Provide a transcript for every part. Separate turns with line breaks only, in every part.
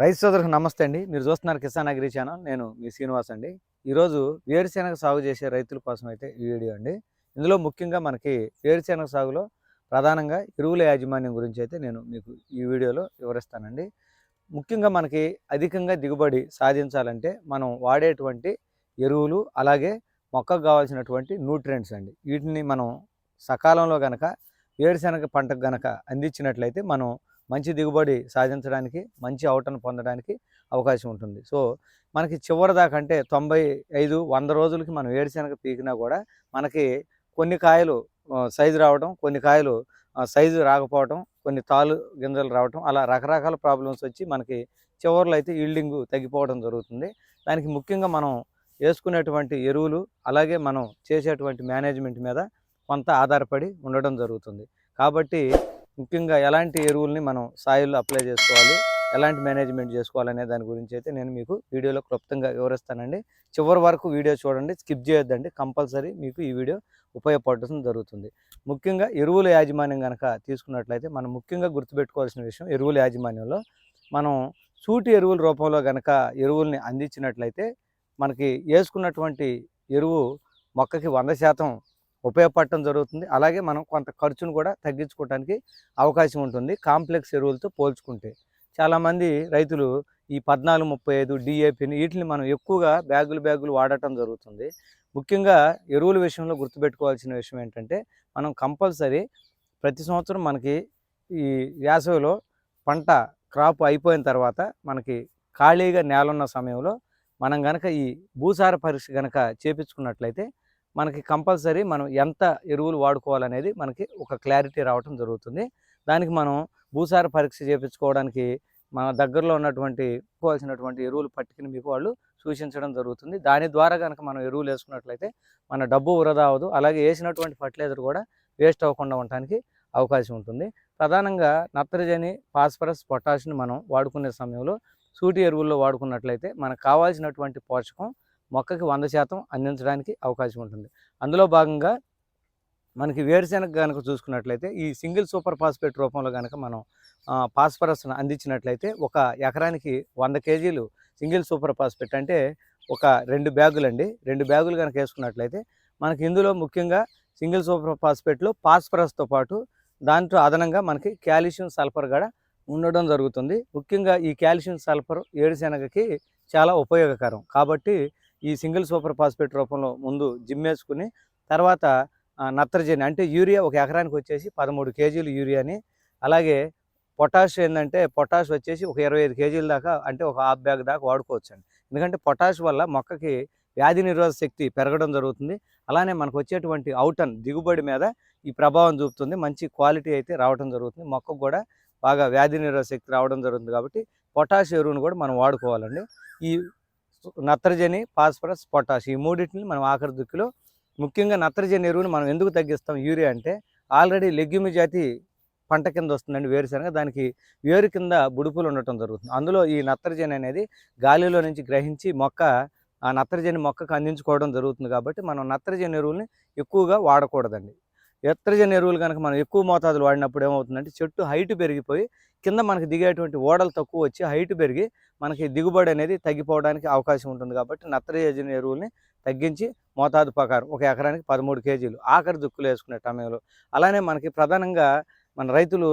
రైతు సోదరులకు నమస్తే అండి. మీరు చూస్తున్నారు కిసాన్ అగ్రి ఛానల్. నేను మీ శ్రీనివాస్ అండి. ఈరోజు వేరుశెనగ సాగు చేసే రైతుల కోసం అయితే ఈ వీడియో అండి. ఇందులో ముఖ్యంగా మనకి వేరుశెనగ సాగులో ప్రధానంగా ఎరువుల యాజమాన్యం గురించి అయితే నేను మీకు ఈ వీడియోలో వివరిస్తానండి. ముఖ్యంగా మనకి అధికంగా దిగుబడి సాధించాలంటే మనం వాడేటువంటి ఎరువులు అలాగే మొక్కకు కావాల్సినటువంటి న్యూట్రియంట్స్ అండి. వీటిని మనం సకాలంలో కనుక వేరుశెనగ పంటకు గనక అందించినట్లయితే మనం మంచి దిగుబడి సాధించడానికి మంచి అవుటను పొందడానికి అవకాశం ఉంటుంది. సో మనకి చివరి దాకా అంటే తొంభై ఐదు వంద రోజులకి మనం వేడిశనగ పీకినా కూడా మనకి కొన్ని కాయలు సైజు రావడం కొన్ని కాయలు సైజు రాకపోవడం కొన్ని తాలు గింజలు రావడం అలా రకరకాల ప్రాబ్లమ్స్ వచ్చి మనకి చివరిలో అయితే ఈల్డింగ్ తగ్గిపోవడం జరుగుతుంది. దానికి ముఖ్యంగా మనం వేసుకునేటువంటి ఎరువులు అలాగే మనం చేసేటువంటి మేనేజ్మెంట్ మీద కొంత ఆధారపడి ఉండడం జరుగుతుంది. కాబట్టి ముఖ్యంగా ఎలాంటి ఎరువుల్ని మనం సాయిల్లో అప్లై చేసుకోవాలి? ఎలాంటి మేనేజ్మెంట్ చేసుకోవాలనే దాని గురించి అయితే నేను మీకు వీడియోలో క్లుప్తంగా వివరిస్తానండి. చివరి వరకు వీడియో చూడండి స్కిప్ చేయొద్దండి. కంపల్సరీ మీకు ఈ వీడియో ఉపయోగపడటం జరుగుతుంది. ముఖ్యంగా ఎరువుల యాజమాన్యం కనుక తీసుకున్నట్లయితే మనం ముఖ్యంగా గుర్తుపెట్టుకోవాల్సిన విషయం ఎరువుల యాజమాన్యంలో మనం సూటి ఎరువుల రూపంలో కనుక ఎరువుల్ని అందించినట్లయితే మనకి వేసుకున్నటువంటి ఎరువు మొక్కకి వంద శాతం ఉపయోగపడటం జరుగుతుంది. అలాగే మనం కొంత ఖర్చును కూడా తగ్గించుకోవడానికి అవకాశం ఉంటుంది. కాంప్లెక్స్ ఎరువులతో పోల్చుకుంటే చాలామంది రైతులు ఈ పద్నాలుగు ముప్పై ఐదు డిఏపిని వీటిని మనం ఎక్కువగా బ్యాగులు బ్యాగులు వాడటం జరుగుతుంది. ముఖ్యంగా ఎరువుల విషయంలో గుర్తుపెట్టుకోవాల్సిన విషయం ఏంటంటే మనం కంపల్సరీ ప్రతి సంవత్సరం మనకి ఈ వేసవిలో పంట క్రాప్ అయిపోయిన తర్వాత మనకి ఖాళీగా నేలన్న సమయంలో మనం గనక ఈ భూసార పరీక్ష గనక చేపించుకున్నట్లయితే మనకి కంపల్సరీ మనం ఎంత ఎరువులు వాడుకోవాలనేది మనకి ఒక క్లారిటీ రావటం జరుగుతుంది. దానికి మనం భూసార పరీక్ష చేయించుకోవడానికి మన దగ్గరలో ఉన్నటువంటి కోవాల్సినటువంటి ఎరువులు పట్టుకుని మీకు వాళ్ళు సూచించడం జరుగుతుంది. దాని ద్వారా కనుక మనం ఎరువులు వేసుకున్నట్లయితే మన డబ్బు వృధా అవ్వదు. అలాగే వేసినటువంటి ఫర్టిలైజర్ కూడా వేస్ట్ అవ్వకుండా ఉండటానికి అవకాశం ఉంటుంది. ప్రధానంగా నత్రజని ఫాస్ఫరస్ పొటాషిని మనం వాడుకునే సమయంలో సూటి ఎరువుల్లో వాడుకున్నట్లయితే మనకు కావాల్సినటువంటి పోషకం మొక్కకి వంద శాతం అందించడానికి అవకాశం ఉంటుంది. అందులో భాగంగా మనకి వేరుశెనగ కనుక చూసుకున్నట్లయితే ఈ సింగిల్ సూపర్ ఫాస్ఫేట్ రూపంలో కనుక మనం ఫాస్ఫరస్ను అందించినట్లయితే ఒక ఎకరానికి వంద కేజీలు సింగిల్ సూపర్ ఫాస్ఫేట్ అంటే ఒక రెండు బ్యాగులు అండి రెండు బ్యాగులు కనుక వేసుకున్నట్లయితే మనకి ఇందులో ముఖ్యంగా సింగిల్ సూపర్ ఫాస్ఫేట్లో ఫాస్ఫరస్తో పాటు దాంట్లో అదనంగా మనకి కాల్షియం సల్ఫర్ కూడా ఉండడం జరుగుతుంది. ముఖ్యంగా ఈ కాల్షియం సల్ఫర్ ఏడుశెనగకి చాలా ఉపయోగకరం. కాబట్టి ఈ సింగిల్ సూపర్ ఫాస్ఫేట్ రూపంలో ముందు జిమ్ వేసుకుని తర్వాత నత్రజని అంటే యూరియా ఒక ఎకరానికి వచ్చేసి పదమూడు కేజీలు యూరియాని అలాగే పొటాష్ ఏంటంటే పొటాష్ వచ్చేసి ఒక ఇరవై ఐదు కేజీల దాకా అంటే ఒక హాఫ్ బ్యాగ్ దాకా వాడుకోవచ్చు అండి ఎందుకంటే పొటాష్ వల్ల మొక్కకి వ్యాధి నిరోధక శక్తి పెరగడం జరుగుతుంది. అలానే మనకు వచ్చేటువంటి అవుటన్ దిగుబడి మీద ఈ ప్రభావం చూపుతుంది. మంచి క్వాలిటీ అయితే రావడం జరుగుతుంది. మొక్కకు కూడా బాగా వ్యాధి నిరోధక శక్తి రావడం జరుగుతుంది కాబట్టి పొటాష్ ఎరువును కూడా మనం వాడుకోవాలండి. ఈ నత్రజని ఫాస్ఫరస్ పొటాష్ ఈ మూడింటిని మనం ఆఖరి దుక్కిలో ముఖ్యంగా నత్రజని ఎరువుని మనం ఎందుకు తగ్గిస్తాం? యూరియా అంటే ఆల్రెడీ లెగ్యూమి జాతి పంట కింద వస్తుందండి వేరుశనగ. దానికి వేరు కింద బుడుపులు ఉండటం జరుగుతుంది. అందులో ఈ నత్రజని అనేది గాలిలో నుంచి గ్రహించి మొక్క ఆ నత్రజని మొక్కకు అందించుకోవడం జరుగుతుంది కాబట్టి మనం నత్రజని ఎరువుల్ని ఎక్కువగా వాడకూడదండి. నత్రజని ఎరువులు కనుక మనం ఎక్కువ మోతాదులు వాడినప్పుడు ఏమవుతుందంటే చెట్టు హైట్ పెరిగిపోయి కింద మనకి దిగేటువంటి ఓడలు తక్కువ వచ్చి హైట్ పెరిగి మనకి దిగుబడి అనేది తగ్గిపోవడానికి అవకాశం ఉంటుంది కాబట్టి నత్రజని ఎరువుల్ని తగ్గించి మోతాదు ప్రకారం ఒక ఎకరానికి పదమూడు కేజీలు ఆఖరి దుక్కులు వేసుకునే సమయంలో అలానే మనకి ప్రధానంగా మన రైతులు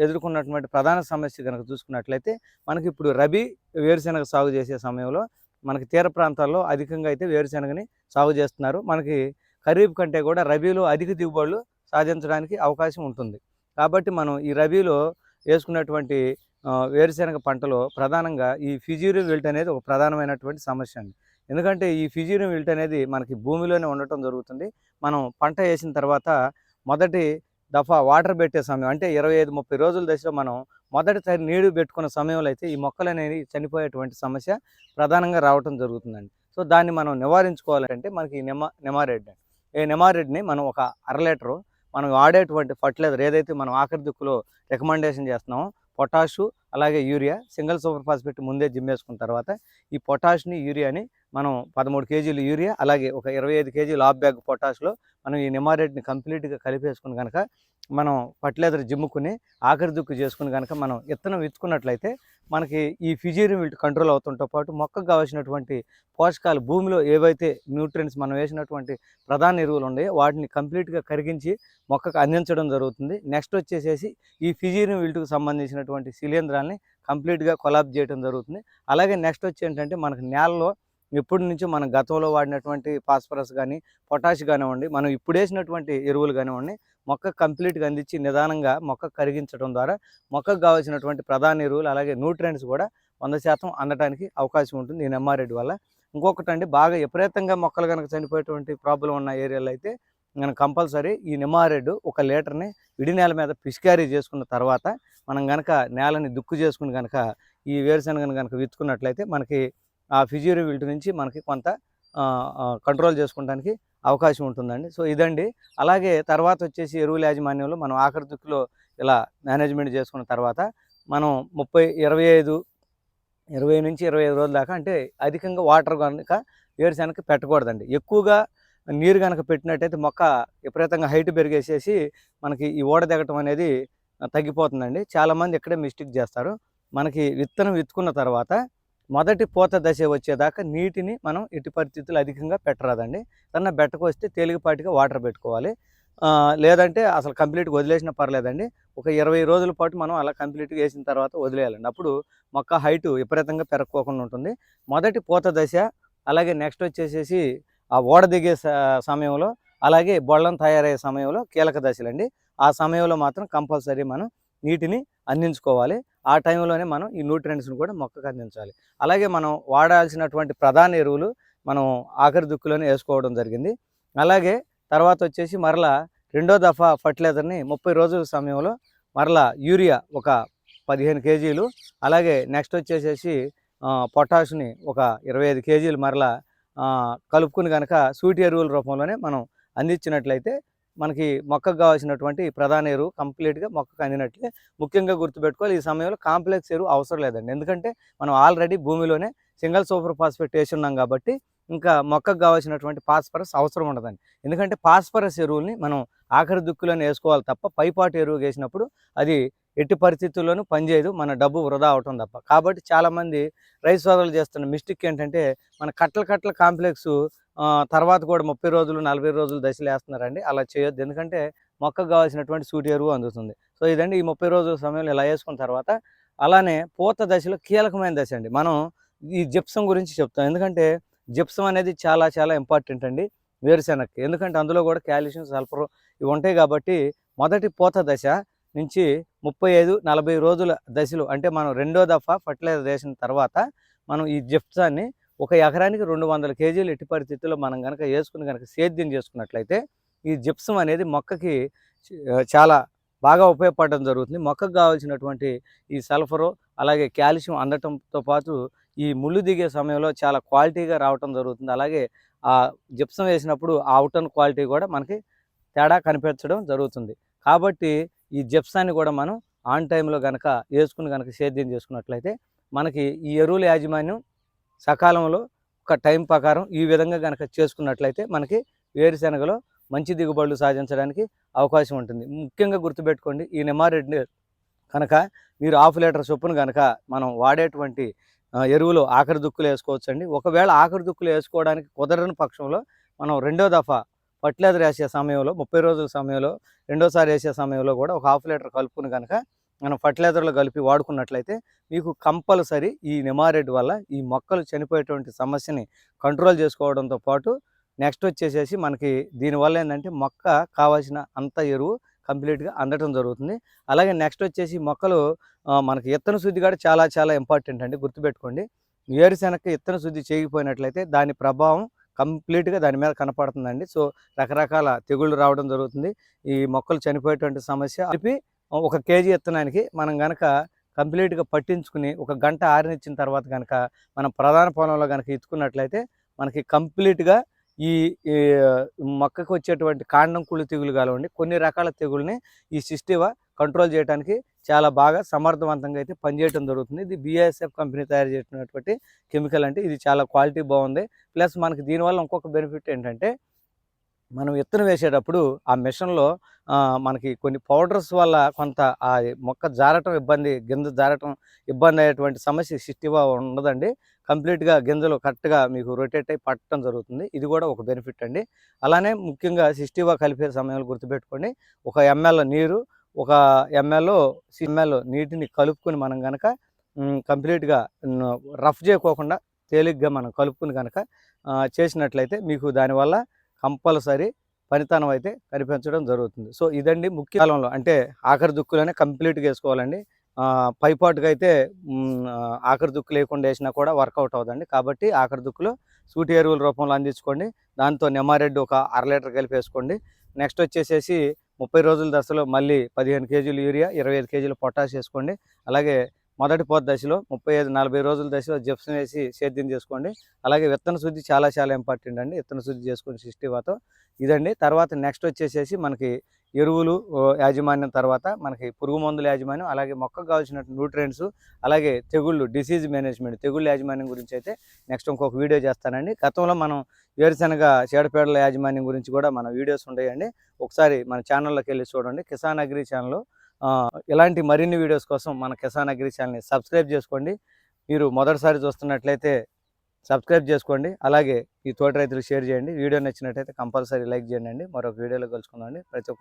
ఎదుర్కొన్నటువంటి ప్రధాన సమస్య కనుక చూసుకున్నట్లయితే మనకి ఇప్పుడు రబీ వేరుశెనగ సాగు చేసే సమయంలో మనకి తీర ప్రాంతాల్లో అధికంగా అయితే వేరుశెనగని సాగు చేస్తున్నారు. మనకి ఖరీఫ్ కంటే కూడా రబీలో అధిక దిగుబడులు సాధించడానికి అవకాశం ఉంటుంది. కాబట్టి మనం ఈ రబీలో వేసుకున్నటువంటి వేరుశెనగ పంటలో ప్రధానంగా ఈ ఫిజీరియం విల్ట్ అనేది ఒక ప్రధానమైనటువంటి సమస్య అండి. ఎందుకంటే ఈ ఫిజీరియం విల్ట్ అనేది మనకి భూమిలోనే ఉండటం జరుగుతుంది. మనం పంట వేసిన తర్వాత మొదటి దఫా వాటర్ పెట్టే సమయం అంటే ఇరవై ఐదు ముప్పై రోజుల దశలో మనం మొదటిసారి నీరు పెట్టుకున్న సమయంలో అయితే ఈ మొక్కలు అనేవి చనిపోయేటువంటి సమస్య ప్రధానంగా రావటం జరుగుతుందండి. సో దాన్ని మనం నివారించుకోవాలంటే మనకి నిమ్మ నెమా అండి. ఈ నెమారెడ్ని మనం ఒక అర లీటరు మనం వాడేటువంటి ఫర్టిలైజర్ ఏదైతే మనం ఆఖరి దిక్కులో రికమెండేషన్ చేస్తున్నామో పొటాషు అలాగే యూరియా సింగిల్ సూపర్ ఫాస్ఫేట్ ముందే జిమ్ వేసుకున్న తర్వాత ఈ పొటాష్ని యూరియాని మనం పదమూడు కేజీలు యూరియా అలాగే ఒక ఇరవై ఐదు కేజీలు హాఫ్ బ్యాగ్ పొటాష్లో మనం ఈ నిమారేట్ని కంప్లీట్గా కలిపేసుకుని కనుక మనం ఫర్టిలైజర్ జిమ్ముకుని ఆఖరి దుక్కు చేసుకుని కనుక మనం విత్తనం విత్తుకున్నట్లయితే మనకి ఈ ఫిజీరియం విల్ట్ కంట్రోల్ అవుతుంటో పాటు మొక్కకు కావాల్సినటువంటి పోషకాలు భూమిలో ఏవైతే న్యూట్రియన్స్ మనం వేసినటువంటి ప్రధాన ఎరువులు ఉన్నాయో వాటిని కంప్లీట్గా కరిగించి మొక్కకు అందించడం జరుగుతుంది. నెక్స్ట్ వచ్చేసేసి ఈ ఫిజీరియం విల్ట్కు సంబంధించినటువంటి పరిసరాలని కంప్లీట్గా కొలాబ్ చేయడం జరుగుతుంది. అలాగే నెక్స్ట్ వచ్చి ఏంటంటే మనకు నేలలో ఎప్పటి నుంచో మనం గతంలో వాడినటువంటి ఫాస్ఫరస్ కానీ పొటాష్ కానివ్వండి మనం ఇప్పుడు వేసినటువంటి ఎరువులు కానివ్వండి మొక్క కంప్లీట్గా అందించి నిదానంగా మొక్క కరిగించడం ద్వారా మొక్కకు కావాల్సినటువంటి ప్రధాన ఎరువులు అలాగే న్యూట్రియంట్స్ కూడా వంద శాతం అందడానికి అవకాశం ఉంటుంది ఈ నెమ్మారెడ్డి వల్ల. ఇంకొకటి అండి బాగా విపరీతంగా మొక్కలు కనుక చనిపోయేటువంటి ప్రాబ్లం ఉన్న ఏరియాలో అయితే మనం కంపల్సరీ ఈ నిమ్మారెడ్డు ఒక లీటర్ని ఇడి నేల మీద పిచికారీ చేసుకున్న తర్వాత మనం కనుక నేలని దుక్కు చేసుకుని కనుక ఈ వేరుశనగను కనుక విత్తుకున్నట్లయితే మనకి ఆ ఫిజియోరిబిలిటీ నుంచి మనకి కొంత కంట్రోల్ చేసుకోవడానికి అవకాశం ఉంటుందండి. సో ఇదండి. అలాగే తర్వాత వచ్చేసి ఎరువుల యాజమాన్యంలో మనం ఆఖరి దుక్కులో ఇలా మేనేజ్మెంట్ చేసుకున్న తర్వాత మనం ముప్పై ఇరవై ఐదు ఇరవై నుంచి ఇరవై ఐదు రోజుల దాకా అంటే అధికంగా వాటర్ కనుక వేరుశనగకి పెట్టకూడదండి. ఎక్కువగా నీరు కనుక పెట్టినట్టయితే మొక్క విపరీతంగా హైట్ పెరిగేసేసి మనకి ఈ ఓడ దిగటం అనేది తగ్గిపోతుందండి. చాలామంది ఇక్కడే మిస్టేక్ చేస్తారు. మనకి విత్తనం విత్తుకున్న తర్వాత మొదటి పూత దశ వచ్చేదాకా నీటిని మనం ఎట్టి పరిస్థితులు అధికంగా పెట్టరాదండి. కన్నా బెట్టకు వస్తే తేలికపాటిగా వాటర్ పెట్టుకోవాలి. లేదంటే అసలు కంప్లీట్గా వదిలేసినా పర్లేదండి. ఒక ఇరవై రోజుల పాటు మనం అలా కంప్లీట్గా వేసిన తర్వాత వదిలేయాలండి. అప్పుడు మొక్క హైటు విపరీతంగా పెరగకోకుండా ఉంటుంది. మొదటి పూత దశ అలాగే నెక్స్ట్ వచ్చేసేసి ఆ ఓడ దిగే సమయంలో అలాగే బొళ్ళం తయారయ్యే సమయంలో కీలక దశలండి. ఆ సమయంలో మాత్రం కంపల్సరీ మనం నీటిని అందించుకోవాలి. ఆ టైంలోనే మనం ఈ న్యూట్రియంట్స్ని కూడా మొక్కకు అందించాలి. అలాగే మనం వాడాల్సినటువంటి ప్రధాన ఎరువులు మనం ఆఖరి దుక్కులోనే వేసుకోవడం జరిగింది. అలాగే తర్వాత వచ్చేసి మరలా రెండో దఫా ఫర్టిలైజర్ని ముప్పై రోజుల సమయంలో మరలా యూరియా ఒక పదిహేను కేజీలు అలాగే నెక్స్ట్ వచ్చేసేసి పొటాష్ని ఒక ఇరవై ఐదు కేజీలు మరలా కలుపుకుని కనుక సూటి ఎరువుల రూపంలోనే మనం అందించినట్లయితే మనకి మొక్కకు కావాల్సినటువంటి ప్రధాన ఎరువు కంప్లీట్గా మొక్కకు అందినట్లే. ముఖ్యంగా గుర్తుపెట్టుకోవాలి ఈ సమయంలో కాంప్లెక్స్ ఎరువు అవసరం లేదండి. ఎందుకంటే మనం ఆల్రెడీ భూమిలోనే సింగిల్ సూపర్ ఫాస్ఫేట్ వేసి ఉన్నాం కాబట్టి ఇంకా మొక్కకు కావాల్సినటువంటి పాస్పరస్ అవసరం ఉండదండి. ఎందుకంటే పాస్పరస్ ఎరువుల్ని మనం ఆఖరి దుక్కులోనే వేసుకోవాలి తప్ప పైపాటు ఎరువు వేసినప్పుడు అది ఎట్టి పరిస్థితుల్లోనూ పనిచేయదు మన డబ్బు వృధా అవటం తప్ప. కాబట్టి చాలామంది రైస్ సోదరులు చేస్తున్న మిస్టేక్ ఏంటంటే మన కట్టల కట్టల కాంప్లెక్స్ తర్వాత కూడా ముప్పై రోజులు నలభై రోజులు దశలు వేస్తున్నారండి. అలా చేయొద్దు. ఎందుకంటే మొక్కకు కావాల్సినటువంటి సూటి ఎరువు అందుతుంది. సో ఇదండి ఈ ముప్పై రోజుల సమయంలో ఇలా వేసుకున్న తర్వాత అలానే పూత దశలో కీలకమైన దశ అండి. మనం ఈ జిప్సం గురించి చెప్తాం. ఎందుకంటే జిప్సం అనేది చాలా చాలా ఇంపార్టెంట్ అండి. వేరుశెనగకి. ఎందుకంటే అందులో కూడా కాల్షియం సల్ఫర్ ఇవి ఉంటాయి కాబట్టి మొదటి పూత దశ నుంచి ముప్పై ఐదు నలభై రోజుల దశలు అంటే మనం రెండో దఫా ఫర్టిలైజర్ వేసిన తర్వాత మనం ఈ జిప్సాన్ని ఒక ఎకరానికి రెండు వందల కేజీలు ఎట్టి పరిస్థితుల్లో మనం కనుక వేసుకుని కనుక సేద్యం చేసుకున్నట్లయితే ఈ జిప్సం అనేది మొక్కకి చాలా బాగా ఉపయోగపడడం జరుగుతుంది. మొక్కకు కావాల్సినటువంటి ఈ సల్ఫరు అలాగే కాల్షియం అందటంతో పాటు ఈ ముళ్ళు దిగే సమయంలో చాలా క్వాలిటీగా రావటం జరుగుతుంది. అలాగే ఆ జిప్సం వేసినప్పుడు ఆ అవుటన్ క్వాలిటీ కూడా మనకి తేడా కనిపించడం జరుగుతుంది. కాబట్టి ఈ జిప్సాన్ని కూడా మనం ఆన్ టైంలో కనుక వేసుకుని కనుక సేద్యం చేసుకున్నట్లయితే మనకి ఈ ఎరువుల యాజమాన్యం సకాలంలో ఒక టైం ప్రకారం ఈ విధంగా కనుక చేసుకున్నట్లయితే మనకి వేరుశెనగలో మంచి దిగుబడులు సాధించడానికి అవకాశం ఉంటుంది. ముఖ్యంగా గుర్తుపెట్టుకోండి ఈ నిమ్మారెడ్డి కనుక మీరు హాఫ్ లీటర్ చొప్పున కనుక మనం వాడేటువంటి ఎరువులు ఆఖరి దుక్కులు వేసుకోవచ్చు అండి ఒకవేళ ఆఖరి దుక్కులు వేసుకోవడానికి కుదరని పక్షంలో మనం రెండో దఫా ఫర్టిలైజర్ వేసే సమయంలో ముప్పై రోజుల సమయంలో రెండోసారి వేసే సమయంలో కూడా ఒక హాఫ్ లీటర్ కలుపుకుని కనుక మనం ఫర్టిలైజర్లో కలిపి వాడుకున్నట్లయితే మీకు కంపల్సరీ ఈ నిమారెడ్ వల్ల ఈ మొక్కలు చనిపోయేటువంటి సమస్యని కంట్రోల్ చేసుకోవడంతో పాటు నెక్స్ట్ వచ్చేసేసి మనకి దీనివల్ల ఏంటంటే మొక్క కావాల్సిన అంత ఎరువు కంప్లీట్గా అందడం జరుగుతుంది. అలాగే నెక్స్ట్ వచ్చేసి మొక్కలు మనకి ఇత్తన శుద్ధి కూడా చాలా చాలా ఇంపార్టెంట్ అండి. గుర్తుపెట్టుకోండి. వేరుశెనగకి ఇత్తన శుద్ధి చేయకపోయినట్లయితే దాని ప్రభావం కంప్లీట్గా దాని మీద కనపడుతుందండి. సో రకరకాల తెగుళ్ళు రావడం జరుగుతుంది. ఈ మొక్కలు చనిపోయేటువంటి సమస్య కలిపి ఒక కేజీ ఇత్తనానికి మనం గనక కంప్లీట్గా పట్టించుకుని ఒక గంట ఆరినిచ్చిన తర్వాత కనుక మనం ప్రధాన పొలంలో కనుక ఇచ్చుకున్నట్లయితే మనకి కంప్లీట్గా ఈ ఈ మొక్కకు వచ్చేటువంటి కాండం కుళ్ళు తెగులు కానివ్వండి కొన్ని రకాల తెగుల్ని ఈ సిస్టివా కంట్రోల్ చేయడానికి చాలా బాగా సమర్థవంతంగా అయితే పనిచేయడం జరుగుతుంది. ఇది బీఎస్ఎఫ్ కంపెనీ తయారు చేసినటువంటి కెమికల్ అంటే ఇది చాలా క్వాలిటీ బాగుంది. ప్లస్ మనకి దీనివల్ల ఇంకొక బెనిఫిట్ ఏంటంటే మనం విత్తనం వేసేటప్పుడు ఆ మిషన్లో మనకి కొన్ని పౌడర్స్ వల్ల కొంత ఆ మొక్క జారటం ఇబ్బంది గింజ జారటం ఇబ్బంది అయ్యేటువంటి సమస్య సిస్టివా ఉండదండి. కంప్లీట్గా గింజలు కరెక్ట్గా మీకు రొటేట్ అయి పట్టడం జరుగుతుంది. ఇది కూడా ఒక బెనిఫిట్ అండి. అలానే ముఖ్యంగా సిస్టివా కలిపే సమయంలో గుర్తుపెట్టుకోండి. ఒక ఎంఎల్ నీరు ఒక ఎంఎల్ ఎంఎల్ నీటిని కలుపుకొని మనం కనుక కంప్లీట్గా రఫ్ చేయకోకుండా తేలిగ్గా మనం కలుపుకుని కనుక చేసినట్లయితే మీకు దానివల్ల కంపల్సరీ పనితనం అయితే కనిపించడం జరుగుతుంది. సో ఇదండి ముఖ్య కాలంలో అంటే ఆఖరి దుక్కులోనే కంప్లీట్గా వేసుకోవాలండి. పైపాటుగా అయితే ఆఖరి దుక్కు లేకుండా వేసినా కూడా వర్కౌట్ అవుతుంది కాబట్టి ఆఖరి దుక్కులో సూటి ఎరువుల రూపంలో అందించుకోండి. దాంతో నెమారెడ్డి ఒక అర లీటర్ కలిపి వేసుకోండి. నెక్స్ట్ వచ్చేసేసి ముప్పై రోజుల దశలో మళ్ళీ పదిహేను కేజీలు యూరియా ఇరవై ఐదు కేజీలు పొటాష్ వేసుకోండి. అలాగే మొదటి పోత దశలో ముప్పై ఐదు నలభై రోజుల దశలో జిప్సం వేసి సేద్యం చేసుకోండి. అలాగే విత్తన శుద్ధి చాలా చాలా ఇంపార్టెంట్ అండి. విత్తన శుద్ధి చేసుకుని సిస్టివాతో ఇదండి. తర్వాత నెక్స్ట్ వచ్చేసేసి మనకి ఎరువులు యాజమాన్యం తర్వాత మనకి పురుగు మందుల యాజమాన్యం అలాగే మొక్కకు కావాల్సిన న్యూట్రియంట్స్ అలాగే తెగుళ్ళు డిసీజ్ మేనేజ్మెంట్ తెగుళ్ళ యాజమాన్యం గురించి అయితే నెక్స్ట్ ఇంకొక వీడియో చేస్తానండి. గతంలో మనం వేరుశనగ చీడపీడల యాజమాన్యం గురించి కూడా మన వీడియోస్ ఉంటాయండి ఒకసారి మన ఛానల్లోకి వెళ్ళి చూడండి. కిసాన్ అగ్రి ఛానల్ ఇలాంటి మరిన్ని వీడియోస్ కోసం మన కిసాన్ అగ్రి ఛానల్ని సబ్స్క్రైబ్ చేసుకోండి. మీరు మొదటిసారి చూస్తున్నట్లయితే సబ్స్క్రైబ్ చేసుకోండి. అలాగే ఈ తోటి రైతులు షేర్ చేయండి. వీడియో నచ్చినట్లయితే కంపల్సరీ లైక్ చేయండి. మరొక వీడియోలో కలుసుకుందాం ప్రతి ఒక్క